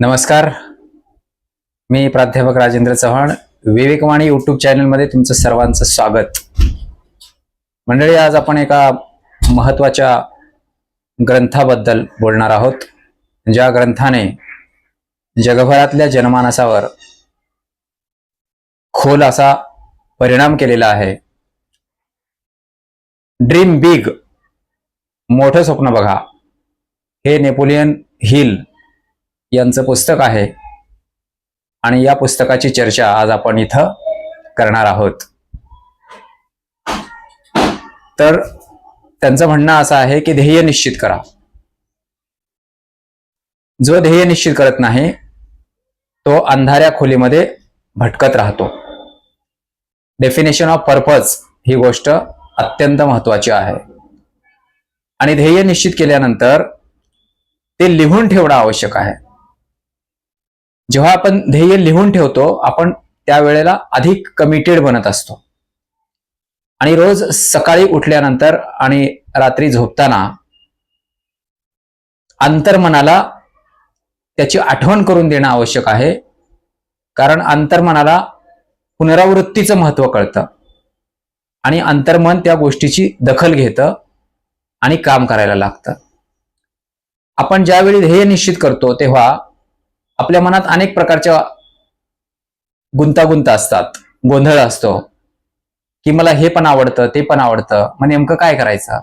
नमस्कार. मी प्राध्यापक राजेंद्र चव्हाण विवेकवाणी युट्यूब चॅनलमध्ये तुमचं सर्वांचं स्वागत. मंडळी आज आपण एका महत्त्वाच्या ग्रंथाबद्दल बोलणार आहोत. ज्या ग्रंथाने जगभरातल्या जनमानसावर खोल असा परिणाम केलेला आहे. ड्रीम बिग मोठं स्वप्न बघा. हे नेपोलियन हिल यांचं पुस्तक आहे. आणि या पुस्तकाची चर्चा आज आपण इथं करणार आहोत. तर त्यांचं म्हणणं असं आहे की ध्येय निश्चित करा. जो ध्येय निश्चित करत नाही तो अंधाऱ्या खोलीमध्ये भटकत राहतो. डेफिनेशन ऑफ पर्पज ही गोष्ट अत्यंत महत्वाची आहे. आणि ध्येय निश्चित केल्यानंतर ते लिहून ठेवणं आवश्यक आहे. जेव्हा आपण ध्येय लिहून ठेवतो आपण त्यावेळेला अधिक कमिटेड बनत असतो. आणि रोज सकाळी उठल्यानंतर आणि रात्री झोपताना अंतर्मनाला त्याची आठवण करून देणं आवश्यक आहे. कारण अंतर्मनाला पुनरावृत्तीचं महत्त्व कळतं. आणि अंतर्मन त्या गोष्टीची दखल घेतं आणि काम करायला लागतं. आपण ज्यावेळी ध्येय निश्चित करतो तेव्हा आपल्या मनात अनेक प्रकारच्या गुंतागुंत असतात. गोंधळ असतो. की मला हे पण आवडतं ते पण आवडतं. मग नेमकं काय करायचं?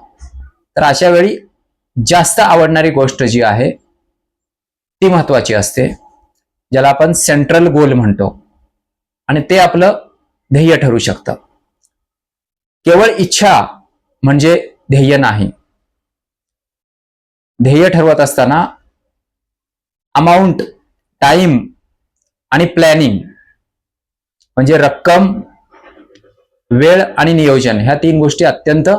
तर अशा वेळी जास्त आवडणारी गोष्ट जी आहे ती महत्वाची असते. ज्याला आपण सेंट्रल गोल म्हणतो. आणि ते आपलं ध्येय ठरू शकतं. केवळ इच्छा म्हणजे ध्येय नाही. ध्येय ठरवत असताना अमाऊंट टाइम आणि प्लॅनिंग म्हणजे रक्कम वेळ आणि नियोजन ह्या तीन गोष्टी अत्यंत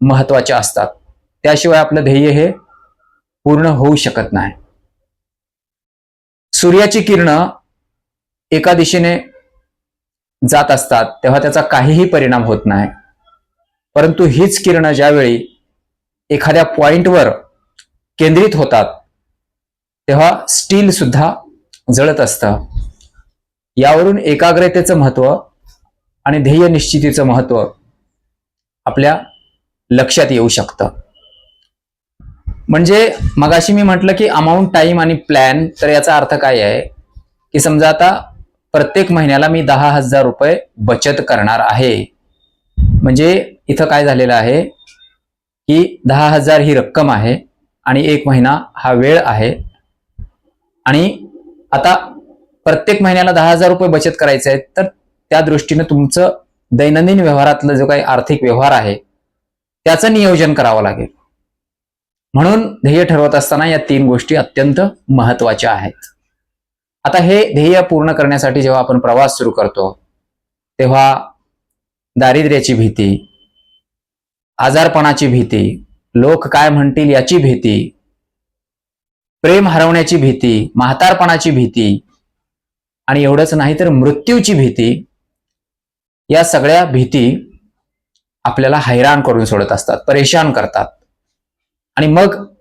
महत्त्वाच्या असतात. त्याशिवाय आपलं ध्येय हे पूर्ण होऊ शकत नाही. सूर्याची किरण एका दिशेने जात असतात तेव्हा त्याचा काहीही परिणाम होत नाही. परंतु हीच किरण ज्यावेळी एखाद्या पॉइंटवर केंद्रित होतात तेव्हा स्टील सुद्धा जळत असतं. यावरून एकाग्रतेचं महत्त्व आणि ध्येय निश्चितीचं महत्त्व आपल्या लक्षात येऊ शकतं. म्हणजे मगाशी मी म्हटलं की अमाऊंट टाइम आणि प्लॅन तर याचा अर्थ काय आहे? की समजा आता प्रत्येक महिन्याला मी दहा हजार रुपये बचत करणार आहे. म्हणजे इथं काय झालेलं आहे? की दहा हजार ही रक्कम आहे आणि एक महिना हा वेळ आहे. आणि आता प्रत्येक महिन्याला दहा हजार रुपये बचत करायचे आहेत तर त्या दृष्टीने तुमचं दैनंदिन व्यवहारातलं जो काही आर्थिक व्यवहार आहे त्याचं नियोजन करावं लागेल. म्हणून ध्येय ठरवत असताना या तीन गोष्टी अत्यंत महत्त्वाच्या आहेत. आता हे ध्येय पूर्ण करण्यासाठी जेव्हा आपण प्रवास सुरू करतो तेव्हा दारिद्र्याची भीती आजारपणाची भीती लोक काय म्हणतील याची भीती प्रेम हरवण्याची भीती म्हातारपणाची भीती आणि एवढंच नाही तर मृत्यूची भीती या सगळ्या भीती आपल्याला हैराण करून सोडत असतात परेशान करतात. आणि मग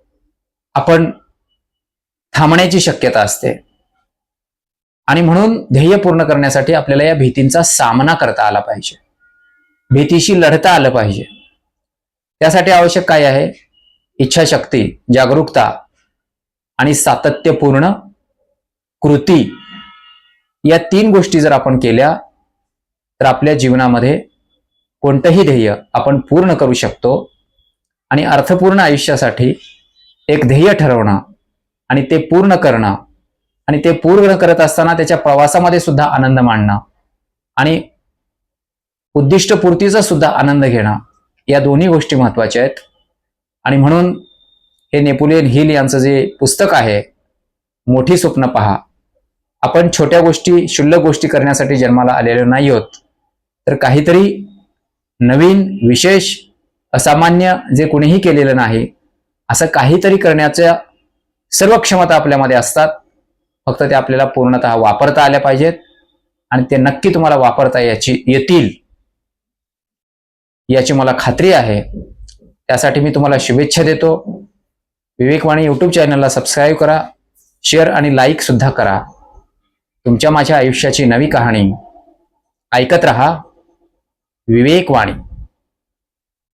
आपण थांबण्याची शक्यता असते. आणि म्हणून ध्येय पूर्ण करण्यासाठी आपल्याला या भीतींचा सामना करता आला पाहिजे. भीतीशी लढता आलं पाहिजे. त्यासाठी आवश्यक काय आहे? इच्छाशक्ती जागरूकता आणि सातत्यपूर्ण कृती या तीन गोष्टी जर आपण केल्या तर आपल्या जीवनामध्ये कोणतंही ध्येय आपण पूर्ण करू शकतो. आणि अर्थपूर्ण आयुष्यासाठी एक ध्येय ठरवणं आणि ते पूर्ण करणं आणि ते पूर्ण करत असताना त्याच्या प्रवासामध्ये सुद्धा आनंद मांडणं आणि उद्दिष्टपूर्तीचा सुद्धा आनंद घेणं या दोन्ही गोष्टी महत्त्वाच्या आहेत. आणि म्हणून हे नेपोलियन हिल यांचं जे पुस्तक आहे मोठी स्वप्न पहा. आपण छोट्या गोष्टी क्षुल्लक गोष्टी करण्यासाठी जन्माला आलेलो नाही आहोत. तर काहीतरी नवीन विशेष असामान्य जे कुणीही केलेलं नाही असं काहीतरी करण्याच्या सर्व क्षमता आपल्यामध्ये असतात. फक्त ते आपल्याला पूर्णतः वापरता आल्या पाहिजेत आणि ते नक्की तुम्हाला वापरता याची येतील. याची मला खात्री आहे. त्यासाठी मी तुम्हाला शुभेच्छा देतो. विवेकवाणी यूट्यूब चॅनलला सबस्क्राईब करा शेअर आणि लाईक सुद्धा करा. तुमच्या माझ्या आयुष्याची नवी कहाणी ऐकत रहा विवेकवाणी